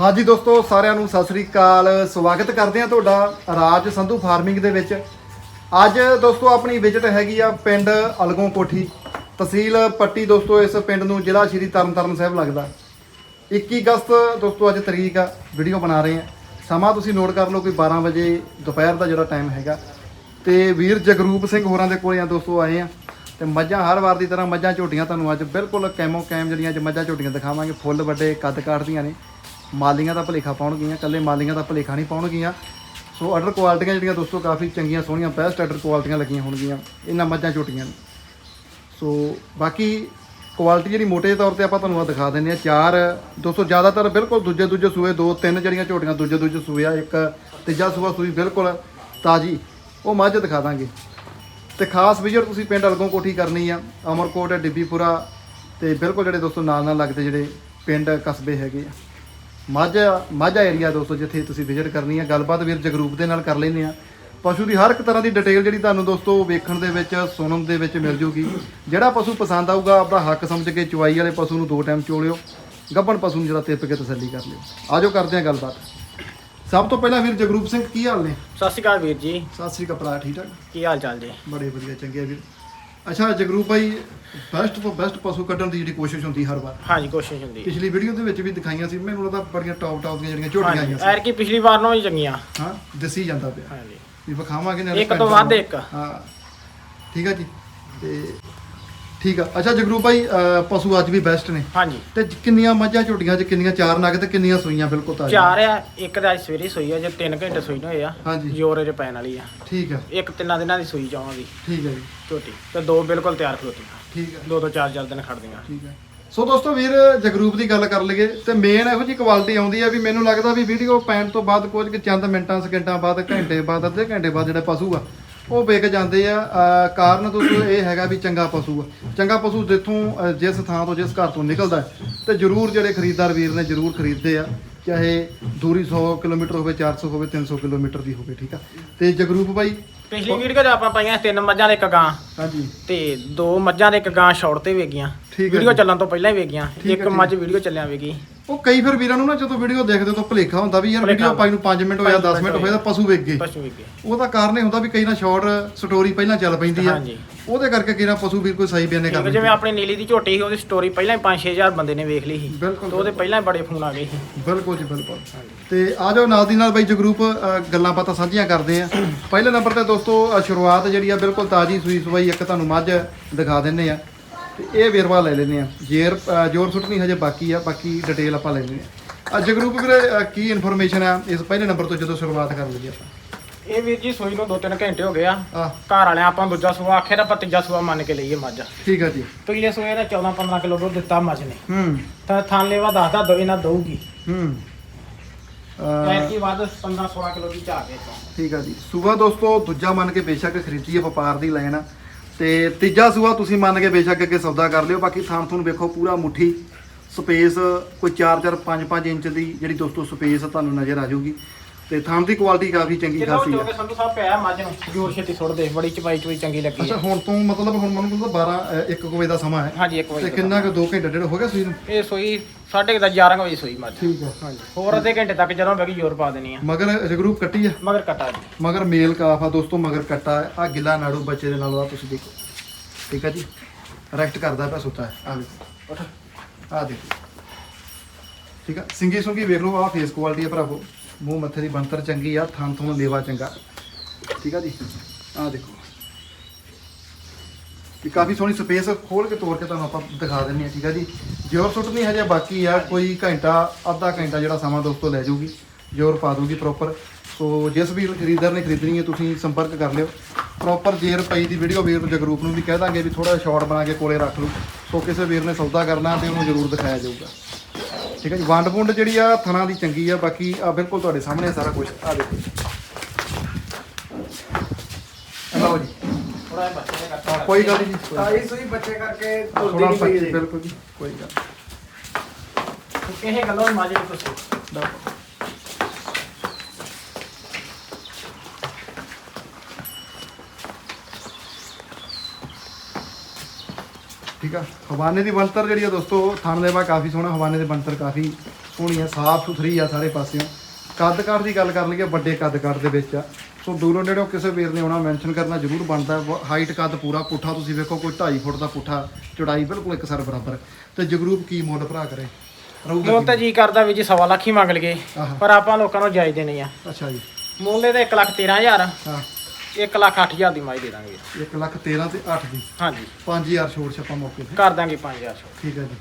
ਹਾਂਜੀ ਦੋਸਤੋ, ਸਾਰਿਆਂ ਨੂੰ ਸਤਿ ਸ੍ਰੀ ਅਕਾਲ। ਸਵਾਗਤ ਕਰਦੇ ਹਾਂ ਤੁਹਾਡਾ ਰਾਜ ਸੰਧੂ ਫਾਰਮਿੰਗ ਦੇ ਵਿੱਚ। ਅੱਜ ਦੋਸਤੋ, ਆਪਣੀ ਵਿਜ਼ਿਟ ਹੈਗੀ ਆ ਪਿੰਡ ਅਲਗੋਂ ਕੋਠੀ। ਤਹਿਸੀਲ ਪੱਟੀ ਦੋਸਤੋ, ਇਸ ਪਿੰਡ ਨੂੰ ਜ਼ਿਲ੍ਹਾ ਸ਼੍ਰੀ ਤਰਨਤਾਰਨ ਸਾਹਿਬ ਲੱਗਦਾ। 21 ਅਗਸਤ ਦੋਸਤੋ, ਅੱਜ ਤਰੀਕ ਆ ਵੀਡੀਓ ਬਣਾ ਰਹੇ ਆ ਸਮਾਂ ਤੁਸੀਂ ਨੋਟ ਕਰ ਲਓ ਕੋਈ 12 ਵਜੇ ਦੁਪਹਿਰ ਦਾ ਜਿਹੜਾ ਟਾਈਮ ਹੈਗਾ। ਤੇ ਵੀਰ ਜਗਰੂਪ ਸਿੰਘ ਹੋਰਾਂ ਦੇ ਕੋਲੇ ਆ ਦੋਸਤੋ, ਆਏ ਆ ਤੇ ਮੱਝਾਂ ਹਰ ਵਾਰ ਦੀ ਤਰ੍ਹਾਂ ਮੱਝਾਂ ਝੋਟੀਆਂ ਤੁਹਾਨੂੰ ਅੱਜ ਬਿਲਕੁਲ ਕੈਮੋ ਕੈਮ ਜਿਹੜੀਆਂ ਅੱਜ ਮੱਝਾਂ ਝੋਟੀਆਂ ਦਿਖਾਵਾਂਗੇ। ਫੁੱਲ ਵੱਡੇ ਕੱਦ ਕਾਟਦੀਆਂ ਨੇ। ਮਾਲੀਆਂ ਦਾ ਭਲੇਖਾ ਪਾਉਣਗੀਆਂ ਕੱਲੇ ਮਾਲੀਆਂ ਦਾ ਭਲੇਖਾ ਨਹੀਂ ਪਾਉਣਗੀਆਂ। ਸੋ ਆਰਡਰ ਕੁਆਲਿਟੀਆਂ ਜਿਹੜੀਆਂ ਦੋਸਤੋ ਕਾਫੀ ਚੰਗੀਆਂ, ਸੋਹਣੀਆਂ ਬੈਸਟ ਆਰਡਰ ਕੁਆਲਿਟੀਆਂ ਲੱਗੀਆਂ ਹੋਣਗੀਆਂ। ਇਹਨਾਂ ਮੱਝਾਂ ਝੋਟੀਆਂ ਨੇ। ਸੋ ਬਾਕੀ ਕੁਆਲਿਟੀ ਜਿਹੜੀ ਮੋਟੇ ਤੌਰ ਤੇ ਆਪਾਂ ਤੁਹਾਨੂੰ ਆ ਦਿਖਾ ਦਿੰਦੇ ਆ ਚਾਰ, ਦੋਸਤੋ ਜ਼ਿਆਦਾਤਰ ਬਿਲਕੁਲ ਦੂਜੇ ਦੂਜੇ ਸੂਏ, ਦੋ ਤਿੰਨ ਜਿਹੜੀਆਂ ਝੋਟੀਆਂ ਦੂਜੇ ਦੂਜੇ ਸੂਏ ਆ, ਇੱਕ ਤੀਜਾ ਸੂਆ ਸੂਈ ਬਿਲਕੁਲ ਤਾਜੀ। ਉਹ ਮੱਝ ਦਿਖਾ ਦਾਂਗੇ। ਤੇ ਖਾਸ ਵਿਜ਼ਿਟ ਤੁਸੀਂ ਪਿੰਡ ਅਲਗੋਂ ਕੋਠੀ ਕਰਨੀ ਆ, ਅਮਰਕੋਟ, ਡਿੱਬੀਪੁਰਾ ਤੇ ਬਿਲਕੁਲ ਜਿਹੜੇ ਦੋਸਤੋ ਨਾਲ ਨਾਲ ਲੱਗਦੇ ਜਿਹੜੇ ਪਿੰਡ ਕਸਬੇ ਹੈਗੇ ਆ। ਮਾਝਾ ਮਾਝਾ ਏਰੀਆ ਦੋਸਤੋ ਜਿੱਥੇ ਤੁਸੀਂ ਵਿਜ਼ਿਟ ਕਰਨੀ ਆ ਗੱਲਬਾਤ ਵੀਰ ਜਗਰੂਪ ਦੇ ਨਾਲ ਕਰ ਲੈਂਦੇ ਆ। ਪਸ਼ੂ ਦੀ ਹਰ ਇੱਕ ਤਰ੍ਹਾਂ ਦੀ ਡਿਟੇਲ ਜਿਹੜੀ ਤੁਹਾਨੂੰ ਦੋਸਤੋ ਵੇਖਣ ਦੇ ਵਿੱਚ ਸੁਣਨ ਦੇ ਵਿੱਚ ਮਿਲ ਜੂਗੀ। ਜਿਹੜਾ ਪਸ਼ੂ ਪਸੰਦ ਆਊਗਾ ਆਪਦਾ ਹੱਕ ਸਮਝ ਕੇ ਚੁਆਈ ਵਾਲੇ ਪਸ਼ੂ ਨੂੰ ਦੋ ਟਾਈਮ ਚੋਲਿਓ ਗੱਭਣ ਪਸ਼ੂ ਨੂੰ ਜਿਹੜਾ ਤਿੱਪ ਕੇ ਤਸੱਲੀ ਕਰ ਲਿਓ। ਆਜੋ ਕਰਦੇ ਆ ਗੱਲਬਾਤ। ਸਭ ਤੋਂ ਪਹਿਲਾਂ ਵੀਰ ਜਗਰੂਪ ਸਿੰਘ ਕੀ ਹਾਲ ਨੇ? ਸਤਿ ਸ਼੍ਰੀ ਅਕਾਲ ਵੀਰ ਜੀ। ਸਤਿ ਸ੍ਰੀ ਅਕਾਲ ਭਰਾ ਠੀਕ ਠਾਕ? ਕੀ ਹਾਲ ਚਾਲ ਜੀ? ਬੜੇ ਵਧੀਆ ਚੰਗੇ ਆ ਵੀਰ। ਅੱਛਾ ਜਗਰੂਪ ਭਾਈ ਬੈਸਟ ਤੋਂ ਬੈਸਟ ਪਸ਼ੂ ਕੱਢਣ ਦੀ ਜਿਹੜੀ ਕੋਸ਼ਿਸ਼ ਹੁੰਦੀ ਹਰ ਵਾਰ। ਹਾਂਜੀ ਕੋਸ਼ਿਸ਼ ਹੁੰਦੀ ਪਿਛਲੀ ਵੀਡੀਓ ਦੇ ਵਿੱਚ ਵੀ ਦਿਖਾਈਆਂ ਸੀ ਮੈਨੂੰ ਲੱਗਦਾ ਬੜੀਆਂ ਟੌਪ ਟੌਪ ਦੀਆਂ ਜਿਹੜੀਆਂ ਝੋਟੀਆਂ ਹਾਂਜੀ ਆਈਆਂ ਸੀ। ਐਰ ਕੀ ਪਿਛਲੀ ਵਾਰ ਨਾਲੋਂ ਵੀ ਚੰਗੀਆਂ। ਹਾਂ ਦੱਸੀ ਜਾਂਦਾ ਪਿਆ। ਹਾਂਜੀ। ਵੀ ਵਿਖਾਵਾਂਗੇ ਨਾਲੇ ਇੱਕ ਤੋਂ ਵੱਧ ਇੱਕ। ਹਾਂ। ਠੀਕ ਆ ਜੀ। ਤੇ ਠੀਕ ਆ। ਅੱਛਾ ਜਗਰੂਪ ਭਾਈ ਅਹ, ਪਸ਼ੂ ਅੱਜ ਵੀ ਬੈਸਟ ਨੇ। ਹਾਂਜੀ। ਤੇ ਜ- ਕਿੰਨੀਆਂ ਮੱਝਾਂ ਝੋਟੀਆਂ ਚ ਕਿੰਨੀਆਂ ਚਾਰ ਨਗ ਤੇ ਕਿੰਨੀਆਂ ਸੂਈਆਂ ਬਿਲਕੁਲ ਤਾਜ਼ੀ ਚਾਰ ਆ ਇੱਕ ਦਾ ਅੱਜ ਸਵੇਰੇ ਸੋਈ ਆ ਜੇ 3 ਘੰਟੇ ਸੋਈ ਹੋਏ ਆ। ਹਾਂਜੀ। ਜੋਰੇ ਚ ਪੈਣ ਵਾਲੀ ਆ। ਠੀਕ ਆ। ਇੱਕ ਤਿੰਨਾਂ ਦਿਨਾਂ ਦੀ ਸੋਈ ਜਾਵਾਂਗੀ। ਠੀਕ ਆ ਜੀ। ਝੋਟੀ। ਤੇ ਦੋ ਬਿਲਕੁਲ ਤਿਆਰ ਖਲੋਤੀਆਂ। ਠੀਕ ਆ। ਦੋ ਤੋਂ ਚਾਰ ਚਾਰ ਦਿਨ ਖੜਦੀਆਂ ਠੀਕ ਹੈ ਸੋ ਦੋਸਤੋ ਵੀਰ ਜਗਰੂਪ ਦੀ ਗੱਲ ਕਰ ਲਈਏ ਤੇ ਮੇਨ ਇਹੋ ਜੀ ਕੁਆਲਿਟੀ ਆਉਂਦੀ ਆ ਵੀ ਮੈਨੂੰ ਲੱਗਦਾ ਵੀ ਵੀਡੀਓ ਪੈਣ ਤੋਂ ਬਾਅਦ ਕੁਝ ਕੁ ਚੰਦ ਮਿੰਟਾਂ ਸਕਿੰਟਾਂ ਬਾਅਦ ਘੰਟੇ ਬਾਅਦ ਅੱਧੇ ਘੰਟੇ ਬਾਅਦ ਜਿਹੜੇ ਪਸ਼ੂ ਆ ਉਹ ਵਿਕ ਜਾਂਦੇ ਆ। ਅਹ ਕਾਰਨ ਦੋਸਤੋ ਇਹ ਹੈਗਾ ਵੀ ਚੰਗਾ ਪਸ਼ੂ ਆ। ਚੰਗਾ ਪਸ਼ੂ ਜਿੱਥੋਂ ਅਹ ਜਿਸ ਥਾਂ ਤੋਂ ਜਿਸ ਘਰ ਤੋਂ ਨਿਕਲਦਾ ਹੈ, ਤੇ ਜਰੂਰ ਜਿਹੜੇ ਖਰੀਦਦਾਰ ਵੀਰ ਨੇ ਜਰੂਰ ਖਰੀਦਦੇ ਆ। ਚਾਹੇ ਦੂਰੀ 100 ਕਿਲੋਮੀਟਰ ਹੋਵੇ 400 ਹੋਵੇ 300 ਕਿਲੋਮੀਟਰ ਦੀ ਹੋਵੇ ਠੀਕ ਆ? ਤੇ ਜਗਰੂਪ ਬਾਈ? ਪਿਛਲੀ ਵੀਡੀਓ 'ਚ ਆਪਾਂ ਪਾਈਆਂ ਤਿੰਨ ਮੱਝਾਂ ਦੇ ਇੱਕ ਗਾਂ। ਹਾਂਜੀ। ਤੇ ਦੋ ਮੱਝਾਂ ਦੇ ਇੱਕ ਗਾਂ ਸ਼ਾਰਟ ਤੇ ਵੇਗੀਆਂ ਠੀਕ ਹੈ ਵੀਡੀਓ ਜੀ। ਚੱਲਣ ਤੋਂ ਪਹਿਲਾਂ ਹੀ ਵੇਗੀਆਂ ਠੀਕ ਹੈ, ਇੱਕ ਠੀਕ। ਮੱਝ ਵੀਡੀਓ ਚੱਲਿਆ ਵੇਗੀ ਉਹ ਕਈ ਫਿਰ ਵੀਰਾਂ ਨੂੰ ਨਾ ਜਦੋਂ ਵੀਡੀਓ ਦੇਖਦੇ ਤਾਂ ਭੁਲੇਖਾ ਹੁੰਦਾ ਵੀ ਯਾਰ ਭੁਲੇਖਾ ਵੀਡੀਓ ਪਾਈ ਨੂੰ 5 ਮਿੰਟ ਹੋਇਆ 10 ਮਿੰਟ ਹੋਇਆ। ਤਾਂ ਪਸ਼ੂ ਵਿਕ ਗਏ। ਪਸ਼ੂ ਵੇਗੇ ਉਹਦਾ ਕਾਰਨ ਇਹ ਹੁੰਦਾ ਵੀ ਕਈ ਨਾ ਸ਼ਾਰਟ ਸਟੋਰੀ ਪਹਿਲਾਂ ਚੱਲ ਪੈਂਦੀ ਆ। ਹਾਂਜੀ। ਉਹਦੇ ਕਰਕੇ ਕਈ ਨਾ ਪਸ਼ੂ ਵੀਰ ਕੋਈ ਸਹੀ ਬਿਆਨੇ ਕਰ ਜਿਵੇਂ ਆਪਣੀ ਨੀਲੀ ਦੀ ਝੋਟੀ ਸੀ ਉਹਦੀ ਸਟੋਰੀ ਪਹਿਲਾਂ ਹੀ 5-6000 ਬੰਦੇ ਨੇ ਵੇਖ ਲਈ ਸੀ। ਬਿਲਕੁਲ, ਤੇ ਉਹਦੇ ਪਹਿਲਾਂ ਹੀ ਬੜੇ ਫੋਨ ਆ ਗਏ ਸੀ। ਬਿਲਕੁਲ ਜੀ ਬਿਲਕੁਲ। ਤੇ ਆ ਜਾਓ ਨਾਲ ਦੀ ਨਾਲ ਬਾਈ ਜਗਰੂਪ ਅ, ਗੱਲਾਂ ਬਾਤਾਂ ਸਾਂਝੀਆਂ ਕਰਦੇ ਆ। ਪਹਿਲੇ ਨੰਬਰ ਤੇ ਦੋਸਤੋ ਅ, ਸ਼ੁਰੂਆਤ ਜਿਹੜੀ ਆ ਬਿਲਕੁਲ ਤਾਜੀ ਸੂਈ ਸਵਾਈ ਇੱਕ ਤੁਹਾਨੂੰ ਮੱਝ ਦਿਖਾ ਦਿੰਨੇ ਆ। ਤੇ ਇਹ ਵੇਰਵਾ ਲੈ ਲੈਨੇ ਆ ਜੇਰ ਜੋਰ ਸੁੱਟਣੀ ਹਜੇ ਬਾਕੀ ਆ ਬਾਕੀ ਡਿਟੇਲ ਆਪਾਂ ਲੈ ਲੈਨੇ ਆ ਅ, ਜਗਰੂਪ ਵੀਰੇ ਕੀ ਇਨਫੋਰਮੇਸ਼ਨ ਆ? ਇਸ ਪਹਿਲੇ ਨੰਬਰ ਤੋਂ ਜਦੋਂ ਸ਼ੁਰੂਆਤ ਕਰ ਲਈਏ ਆਪਾਂ। ਇਹ ਵੀਰ ਜੀ ਸੋਈ ਨੂੰ 2-3 ਘੰਟੇ ਹੋ ਗਏ ਆ। ਘਰ ਵਾਲਿਆਂ ਆਪਾਂ ਦੂਜਾ ਸੂਆ ਤਾਂ ਆਪਾਂ ਤੀਜਾ ਸੂਆ ਮੰਨ ਕੇ ਲਈਏ ਮੱਝ। ਠੀਕ ਆ ਜੀ। ਪਿਛਲੇ ਸੂਏ ਦਾ 14-15 ਕਿਲੋ ਦੁੱਧ ਦਿੱਤਾ ਮੱਝ ਨੇ। ਹੂੰ। ਤਾਂ ਥਾਂ ਲੈਵਾ ਦੱਸਦਾ ਦੋ ਇਹਨਾਂ ਦਊਗੀ। ਹੂੰ। ਐਰ ਅ, ਕੀ ਵੱਧ 15-16 ਕਿਲੋ ਦੀ ਝਾੜ ਦੇ ਤੋਂ ਠੀਕ ਆ ਜੀ। ਸੂਆ ਦੋਸਤੋ ਦੂਜਾ ਮੰਨ ਕੇ ਬੇਸ਼ੱਕ ਖਰੀਦੀ ਵਪਾਰ ਦੀ ਲੈਣ ਆ। ਤੇ ਤੀਜਾ ਸੂਆ ਤੁਸੀਂ ਮੰਨ ਕੇ ਬੇਸ਼ੱਕ ਅੱਗੇ ਸੌਦਾ ਕਰ ਲਿਓ, ਬਾਕੀ ਥਾਂ ਤੁਹਾਨੂੰ ਵੇਖੋ ਪੂਰਾ ਮੁੱਠੀ, ਸਪੇਸ ਕੋਈ 4-4 5-5 ਇੰਚ ਦੀ ਜਿਹੜੀ ਦੋਸਤੋ ਸਪੇਸ ਤੁਹਾਨੂੰ ਨਜ਼ਰ ਆ ਜਾਊਗੀ। ਤੇ ਥਾਂ ਦੀ ਕੁਆਲਿਟੀ ਕਾਫੀ ਚੰਗੀ ਖਾਸੀ ਆ। ਸੰਧੂ ਸਾਹਿਬ ਪਿਆ ਮੱਝ ਨੂੰ ਜੋਰ ਛੇਤੀ ਸੁੱਟ ਦੇ ਬੜੀ ਚਪਾਈ ਚੁਈ ਚੰਗੀ ਲੱਗੀ ਅੱਛਾ। ਹੁਣ ਤੋਂ ਮਤਲਬ ਹੁਣ ਮੈਨੂੰ ਲੱਗਦਾ 12 1 ਵਜੇ ਦਾ ਸਮਾਂ ਹੈ। ਹਾਂਜੀ ਇੱਕ ਤੇ ਵਜੇ ਕਿੰਨਾ ਕੁ 2 ਘੰਟੇ ਡੇਢ ਹੋ ਗਿਆ ਸੂਈ ਨੂੰ? ਇਹ ਸੋਈ 11:30 11 ਵਜੇ ਸੋਈ ਮੱਝ। ਠੀਕ ਆ। ਹਾਂਜੀ। ਹੋਰ ਅੱਧੇ ਘੰਟੇ ਤੱਕ ਜਦੋਂ ਬੈਗੀ ਜ਼ੋਰ ਪਾ ਦੇਣੀ ਆ। ਮਗਰ ਜਗਰੂਪ ਕੱਟੀ ਆ? ਮਗਰ ਕਟਾ ਜੀ। ਮਗਰ ਮੇਲ ਕਾਫ ਆ ਦੋਸਤੋ ਮਗਰ ਕੱਟਾ ਆ ਗਿੱਲਾ ਨਾੜੂ ਬੱਚੇ ਦੇ ਨਾਲ ਆ ਤੁਸੀਂ ਦੇਖੋ। ਠੀਕ ਆ ਜੀ? ਰੈਕਟ ਕਰਦਾ ਪਿਆ ਸੁੱਤਾ ਹੈ। ਆ ਵੇਖੋ ਉੱਠ। ਆ ਦੇਖੋ। ਠੀਕ ਆ? ਸਿੰਗੀ ਸੁੰਗੀ ਵੇਖ ਲਓ ਆ ਫੇਸ ਕੁਆਲਿਟੀ ਆ ਭਰਾਵੋ। ਮੂੰਹ ਮੱਥੇ ਦੀ ਬੰਤਰ ਚੰਗੀ ਆ, ਥਾਂ ਥੋਂ ਲੇਵਾ ਚੰਗਾ। ਠੀਕ ਆ ਜੀ? ਆ ਦੇਖੋ। ਵੀ ਕਾਫੀ ਸੋਹਣੀ ਸਪੇਸ ਖੋਲ ਕੇ ਤੋੜ ਕੇ ਤੁਹਾਨੂੰ ਆਪਾਂ ਦਿਖਾ ਦਿੰਨੇ ਆ ਠੀਕ ਆ ਜੀ? ਜੋਰ ਸੁੱਟਣੀ ਹਜੇ ਬਾਕੀ ਆ, ਕੋਈ ਘੰਟਾ, ਅੱਧਾ ਘੰਟਾ ਜਿਹੜਾ ਸਮਾਂ ਦੋਸਤੋ ਲੈ ਜਾਊਗੀ, ਜੋਰ ਪਾ ਦੂਗੀ ਪ੍ਰੋਪਰ ਸੋ ਜਿਸ ਵੀ ਖਰੀਦਦਾਰ ਨੇ ਖਰੀਦਣੀ ਹੈ, ਤੁਸੀਂ ਸੰਪਰਕ ਕਰ ਲਿਓ। ਪ੍ਰੋਪਰ ਜੇਰ ਪਈ ਦੀ ਵੀਡੀਓ ਵੀਰ ਜਗਰੂਪ ਨੂੰ ਵੀ ਕਹਿ ਦਾਂਗੇ ਵੀ ਥੋੜਾ ਸ਼ਾਰਟ ਬਣਾ ਕੇ ਕੋਲੇ ਰੱਖ ਲਓ। ਸੋ ਕਿਸੇ ਵੀਰ ਨੇ ਸੌਦਾ ਕਰਨਾ ਤੇ ਉਹਨੂੰ ਜ਼ਰੂਰ ਦਿਖਾਇਆ ਜਾਊਗਾ। ਠੀਕ ਹੈ ਜੀ ਵੰਡ ਵੁੰਡ ਜਿਹੜੀ ਆ ਥਣਾ ਦੀ ਚੰਗੀ ਆ ਬਾਕੀ ਆ ਬਿਲਕੁਲ ਤੁਹਾਡੇ ਸਾਹਮਣੇ ਆ ਸਾਰਾ ਕੁਝ ਆ ਦੇਖੋ ਲਓ ਜੀ। ਹਾਂ, ਕੋਈ ਗੱਲ ਨਹੀਂ। ਜੀ ਤਾਈ ਸੂਈ ਬੱਚੇ ਕਰਕੇ ਤੁਰਦੀ ਥੋੜਾ ਨਹੀਂ ਪਈ ਜੀ ਬਿਲਕੁਲ ਜੀ ਕੋਈ ਗੱਲ ਕਿਸੇ ਗੱਲੋਂ ਨੂੰ ਤੁਸੀਂ ਨਹੀਂ। ਠੀਕ ਆ? ਹਵਾਨੇ ਦੀ ਬੰਤਰ ਜਿਹੜੀ ਆ ਦੋਸਤੋ ਥਣ ਦੇਵਾ ਕਾਫੀ ਸੋਹਣਾ ਹਵਾਨੇ ਦੇ ਬੰਤਰ ਕਾਫੀ ਸੋਹਣੀ ਆ ਸਾਫ਼ ਸੁਥਰੀ ਆ ਸਾਰੇ ਪਾਸਿਓਂ। ਕੱਦ ਕਾਠ ਦੀ ਗੱਲ ਕਰ ਲਈਏ ਵੱਡੇ ਕੱਦ ਕਾਠ ਦੇ ਵਿੱਚ ਆ। ਸੋ ਦੂਰੋਂ ਨੇੜੋਂ ਕਿਸੇ ਵੀਰ ਨੇ ਆਉਣਾ ਮੈਂਸ਼ਨ ਕਰਨਾ ਜ਼ਰੂਰ ਬਣਦਾ ਹਾਈਟ ਕੱਦ ਪੂਰਾ ਪੁੱਠਾ ਤੁਸੀਂ ਵੇਖੋ ਕੋਈ 2.5 ਫੁੱਟ ਦਾ ਪੁੱਠਾ ਚੌੜਾਈ ਬਿਲਕੁਲ ਇੱਕ ਸਰ ਬਰਾਬਰ। ਤੇ ਜਗਰੂਪ ਕੀ ਮੁੱਲ ਭਰਾ ਕਰੇ? ਮੁੱਲ ਤਾਂ ਜੀ ਕਰਦਾ ਵੀ ਜੀ ਸਵਾ ਲੱਖ ਹੀ ਮੰਗ ਆਹਾ। ਪਰ ਆਪਾਂ ਲੋਕਾਂ ਨੂੰ ਜਾਇਜ਼ ਦੇਣੀ ਆ। ਅੱਛਾ ਜੀ। ਮੁੱਲ ਇਹਦਾ 1 ਲੱਖ 13000 ਹਾਂ। 1 ਲੱਖ 8000 ਦੀ ਮਾਈ ਦੇ ਦਾਂਗੇ। 1 ਲੱਖ 13 ਤੇ 8 ਦੀ। ਹਾਂਜੀ। 5000 ਛੋੜ ਛੱਪਾ ਮੌਕੇ ਤੇ। ਕਰ ਦਾਂਗੇ 5000 ਛੋਟ ਠੀਕ ਹੈ ਜੀ।